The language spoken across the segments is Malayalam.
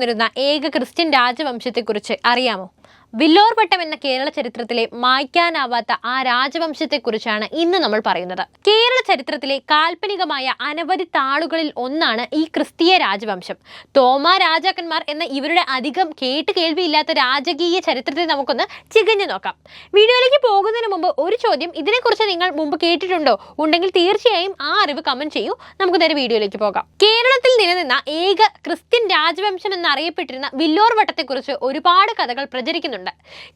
നിലനിന്നിരുന്ന ഏക ക്രിസ്ത്യൻ രാജവംശത്തെക്കുറിച്ച് അറിയാമോ? വില്ലോർപട്ടം എന്ന കേരള ചരിത്രത്തിലെ മായ്ക്കാനാവാത്ത ആ രാജവംശത്തെക്കുറിച്ചാണ് ഇന്ന് നമ്മൾ പറയുന്നത്. കേരള ചരിത്രത്തിലെ കാൽപ്പനികമായ അനവധി താളുകളിൽ ഒന്നാണ് ഈ ക്രിസ്തീയ രാജവംശം. തോമ രാജാക്കന്മാർ എന്ന ഇവരുടെ അധികം കേട്ട് കേൾവിയില്ലാത്ത രാജകീയ ചരിത്രത്തെ നമുക്കൊന്ന് ചികഞ്ഞു നോക്കാം. വീഡിയോയിലേക്ക് പോകുന്നതിന് മുമ്പ് ഒരു ചോദ്യം ഇതിനെക്കുറിച്ച് നിങ്ങൾ മുമ്പ് കേട്ടിട്ടുണ്ടോ? ഉണ്ടെങ്കിൽ തീർച്ചയായും ആ അറിവ് കമന്റ് ചെയ്യൂ. നമുക്ക് നേരെ വീഡിയോയിലേക്ക് പോകാം. കേരളത്തിൽ നിലനിന്ന ഏക ക്രിസ്ത്യൻ രാജവംശം എന്നറിയപ്പെട്ടിരുന്ന വില്ലോർ വട്ടത്തെക്കുറിച്ച് ഒരുപാട് കഥകൾ പ്രചരിക്കുന്നുണ്ട്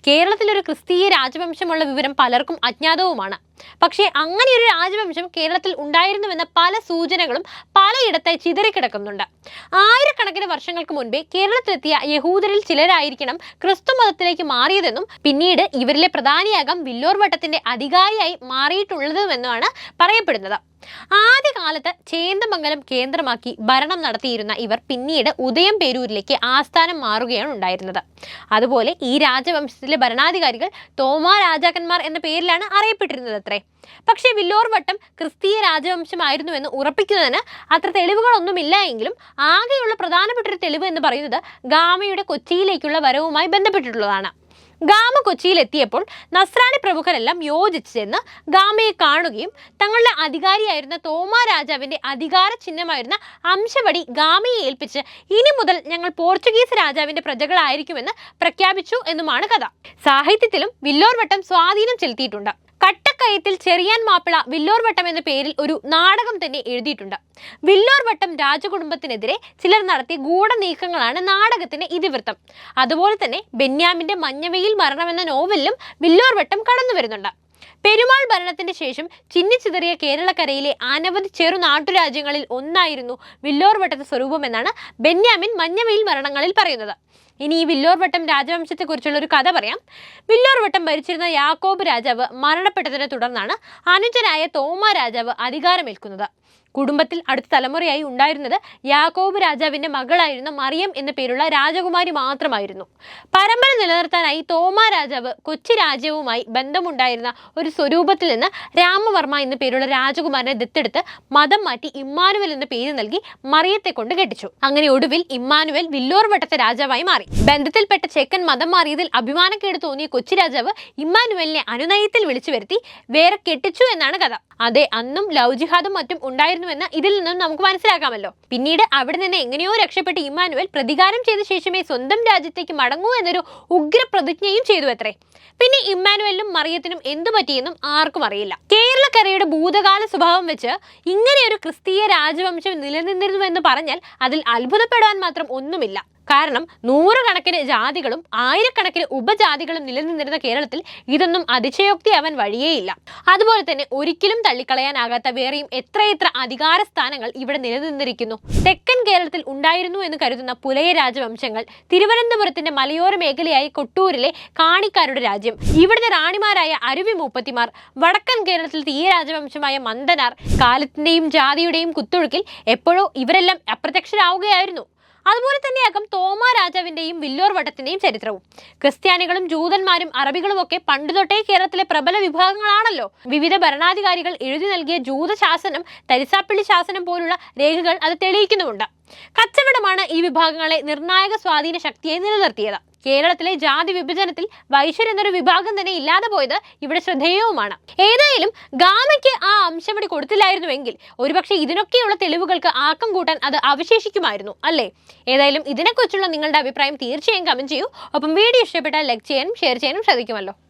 കേരളത്തിൽ ഒരു ക്രിസ്തീയ രാജവംശമുള്ള വിവരം പലർക്കും അജ്ഞാതവുമാണ്. പക്ഷേ അങ്ങനെ ഒരു രാജവംശം കേരളത്തിൽ ഉണ്ടായിരുന്നുവെന്ന പല സൂചനകളും പലയിടത്തായി ചിതറിക്കിടക്കുന്നുണ്ട്. ആയിരക്കണക്കിന് വർഷങ്ങൾക്ക് മുൻപേ കേരളത്തിലെത്തിയ യഹൂദരിൽ ചിലരായിരിക്കണം ക്രിസ്തു മതത്തിലേക്ക് മാറിയതെന്നും പിന്നീട് ഇവരിലെ പ്രധാനിയാകാം വില്ലോർ വട്ടത്തിന്റെ അധികാരിയായി മാറിയിട്ടുള്ളതുമെന്നുമാണ് പറയപ്പെടുന്നത്. ആദ്യകാലത്ത് ചേന്ദമംഗലം കേന്ദ്രമാക്കി ഭരണം നടത്തിയിരുന്ന ഇവർ പിന്നീട് ഉദയം പേരൂരിലേക്ക് ആസ്ഥാനം മാറുകയാണ് ഉണ്ടായിരുന്നത്. അതുപോലെ ഈ രാജവംശത്തിലെ ഭരണാധികാരികൾ തോമാ രാജാക്കന്മാർ എന്ന പേരിലാണ് അറിയപ്പെട്ടിരുന്നത് അത്രേ. പക്ഷേ വില്ലോർ വട്ടം ക്രിസ്തീയ രാജവംശമായിരുന്നുവെന്ന് ഉറപ്പിക്കുന്നതിന് അത്ര തെളിവുകളൊന്നുമില്ല എങ്കിലും ആകെയുള്ള പ്രധാനപ്പെട്ട ഒരു തെളിവ് എന്ന് പറയുന്നത് ഗാമയുടെ കൊച്ചിയിലേക്കുള്ള വരവുമായി ബന്ധപ്പെട്ടിട്ടുള്ളതാണ്. ഗാമ കൊച്ചിയിലെത്തിയപ്പോൾ നസ്രാണി പ്രമുഖരെല്ലാം യോജിച്ച് ചെന്ന് ഗാമയെ കാണുകയും തങ്ങളുടെ അധികാരിയായിരുന്ന തോമ രാജാവിന്റെ അധികാര ചിഹ്നമായിരുന്ന അംശവടി ഗാമയെ ഏൽപ്പിച്ച് ഇനി മുതൽ ഞങ്ങൾ പോർച്ചുഗീസ് രാജാവിന്റെ പ്രജകളായിരിക്കുമെന്ന് പ്രഖ്യാപിച്ചു എന്നുമാണ് കഥ. സാഹിത്യത്തിലും വില്ലോർവട്ടം സ്വാധീനം ചെലുത്തിയിട്ടുണ്ട്. കട്ടക്കയത്തിൽ ചെറിയാൻ മാപ്പിള വില്ലോർ വട്ടം എന്ന പേരിൽ ഒരു നാടകം തന്നെ എഴുതിയിട്ടുണ്ട്. വില്ലോർ വട്ടം രാജകുടുംബത്തിനെതിരെ ചിലർ നടത്തിയ ഗൂഢനീക്കങ്ങളാണ് നാടകത്തിന്റെ ഇതിവൃത്തം. അതുപോലെ തന്നെ ബെന്യാമിന്റെ മഞ്ഞവയിൽ മരണമെന്ന നോവലിലും വില്ലോർ വട്ടം കടന്നു വരുന്നുണ്ട്. പെരുമാൾ ഭരണത്തിന്റെ ശേഷം ചിന്നിച്ചിതറിയ കേരളക്കരയിലെ അനവധി ചെറു നാട്ടുരാജ്യങ്ങളിൽ ഒന്നായിരുന്നു സ്വരൂപം എന്നാണ് ബെന്യാമിൻ മഞ്ഞവയിൽ മരണങ്ങളിൽ പറയുന്നത്. ഇനി ഈ വില്ലോർ വട്ടം രാജവംശത്തെക്കുറിച്ചുള്ള ഒരു കഥ പറയാം. വില്ലോർ വട്ടം ഭരിച്ചിരുന്ന യാക്കോബ് രാജാവ് മരണപ്പെട്ടതിനെ തുടർന്നാണ് അനുജനായ തോമ രാജാവ് അധികാരമേൽക്കുന്നത്. കുടുംബത്തിൽ അടുത്ത തലമുറയായി ഉണ്ടായിരുന്നത് യാക്കോബ് രാജാവിന്റെ മകളായിരുന്ന മറിയം എന്ന പേരുള്ള രാജകുമാരി മാത്രമായിരുന്നു. പരമ്പര നിലനിർത്താനായി തോമ രാജാവ് കൊച്ചി രാജ്യവുമായി ബന്ധമുണ്ടായിരുന്ന ഒരു സ്വരൂപത്തിൽ നിന്ന് രാമവർമ്മ എന്ന പേരുള്ള രാജകുമാരനെ ദത്തെടുത്ത് മതം മാറ്റി ഇമ്മാനുവൽ എന്ന പേര് നൽകി മറിയത്തെ കൊണ്ട് കെട്ടിച്ചു. അങ്ങനെ ഒടുവിൽ ഇമ്മാനുവൽ വില്ലോർ വട്ടത്തെ രാജാവായി മാറി. ബന്ധത്തിൽപ്പെട്ട ചെക്കൻ മതം മാറിയതിൽ അഭിമാനക്കേട് തോന്നിയ കൊച്ചി രാജാവ് ഇമ്മാനുവലിനെ അനുനയത്തിൽ വിളിച്ചു വരുത്തി വേറെ കെട്ടിച്ചു എന്നാണ് കഥ. അതെ അന്നും ലവ് ജിഹാദും മറ്റും ഉണ്ടായിരുന്നുവെന്ന് ഇതിൽ നിന്നും നമുക്ക് മനസ്സിലാക്കാമല്ലോ. പിന്നീട് അവിടെ നിന്ന് എങ്ങനെയോ രക്ഷപ്പെട്ട് ഇമ്മാനുവൽ പ്രതികാരം ചെയ്ത ശേഷമേ സ്വന്തം രാജ്യത്തേക്ക് മടങ്ങൂ എന്നൊരു ഉഗ്ര പ്രതിജ്ഞയും ചെയ്തു അത്രേ. പിന്നെ ഇമ്മാനുവലിനും മറിയത്തിനും എന്തു പറ്റിയെന്നും ആർക്കും അറിയില്ല. കേരളക്കരയുടെ ഭൂതകാല സ്വഭാവം വെച്ച് ഇങ്ങനെ ഒരു ക്രിസ്തീയ രാജവംശം നിലനിന്നിരുന്നുവെന്ന് പറഞ്ഞാൽ അതിൽ അത്ഭുതപ്പെടാൻ മാത്രം ഒന്നുമില്ല. കാരണം നൂറുകണക്കിന് ജാതികളും ആയിരക്കണക്കിന് ഉപജാതികളും നിലനിന്നിരുന്ന കേരളത്തിൽ ഇതൊന്നും അതിശയോക്തിയാവാൻ വഴിയേയില്ല. അതുപോലെ തന്നെ ഒരിക്കലും തള്ളിക്കളയാനാകാത്ത വേറെയും എത്രയെത്ര അധികാര സ്ഥാനങ്ങൾ ഇവിടെ നിലനിന്നിരിക്കുന്നു. തെക്കൻ കേരളത്തിൽ ഉണ്ടായിരുന്നു എന്ന് കരുതുന്ന പുലയ രാജവംശങ്ങൾ തിരുവനന്തപുരത്തിന്റെ മലയോര മേഖലയായ കൊട്ടൂരിലെ കാണിക്കാരുടെ രാജ്യം. ഇവിടുത്തെ റാണിമാരായ അരുവി മൂപ്പത്തിമാർ വടക്കൻ കേരളത്തിൽ തീയ രാജവംശമായ മന്ദനാർ കാലത്തിന്റെയും ജാതിയുടെയും കുത്തൊഴുക്കിൽ എപ്പോഴോ ഇവരെല്ലാം അപ്രത്യക്ഷരാവുകയായിരുന്നു. അതുപോലെ തന്നെയാകും തോമാ രാജാവിന്റെയും വില്ലോർ വട്ടത്തിന്റെയും ചരിത്രവും. ക്രിസ്ത്യാനികളും ജൂതന്മാരും അറബികളും ഒക്കെ പണ്ട് തൊട്ടേ കേരളത്തിലെ പ്രബല വിഭാഗങ്ങളാണല്ലോ. വിവിധ ഭരണാധികാരികൾ എഴുതി നൽകിയ ജൂത ശാസനം തരിസാപ്പള്ളി ശാസനം പോലുള്ള രേഖകൾ അത് തെളിയിക്കുന്നുമുണ്ട്. കച്ചവടമാണ് ഈ വിഭാഗങ്ങളെ നിർണായക സ്വാധീന ശക്തിയായി നിലനിർത്തിയത്. കേരളത്തിലെ ജാതി വിഭജനത്തിൽ വൈശ്യർ എന്നൊരു വിഭാഗം തന്നെ ഇല്ലാതെ പോയത് ഇവിടെ ശ്രദ്ധേയവുമാണ്. ഏതായാലും ഗാമയ്ക്ക് ആ അംശം ഇവിടെ കൊടുത്തില്ലായിരുന്നുവെങ്കിൽ ഒരുപക്ഷെ ഇതിനൊക്കെയുള്ള തെളിവുകൾക്ക് ആക്കം കൂട്ടാൻ അത് അവശേഷിക്കുമായിരുന്നു അല്ലേ? ഏതായാലും ഇതിനെക്കുറിച്ചുള്ള നിങ്ങളുടെ അഭിപ്രായം തീർച്ചയായും കമന്റ് ചെയ്യൂ. ഒപ്പം വീഡിയോ ഇഷ്ടപ്പെട്ടാൽ ലൈക്ക് ചെയ്യാനും ഷെയർ ചെയ്യാനും ശ്രദ്ധിക്കുമല്ലോ.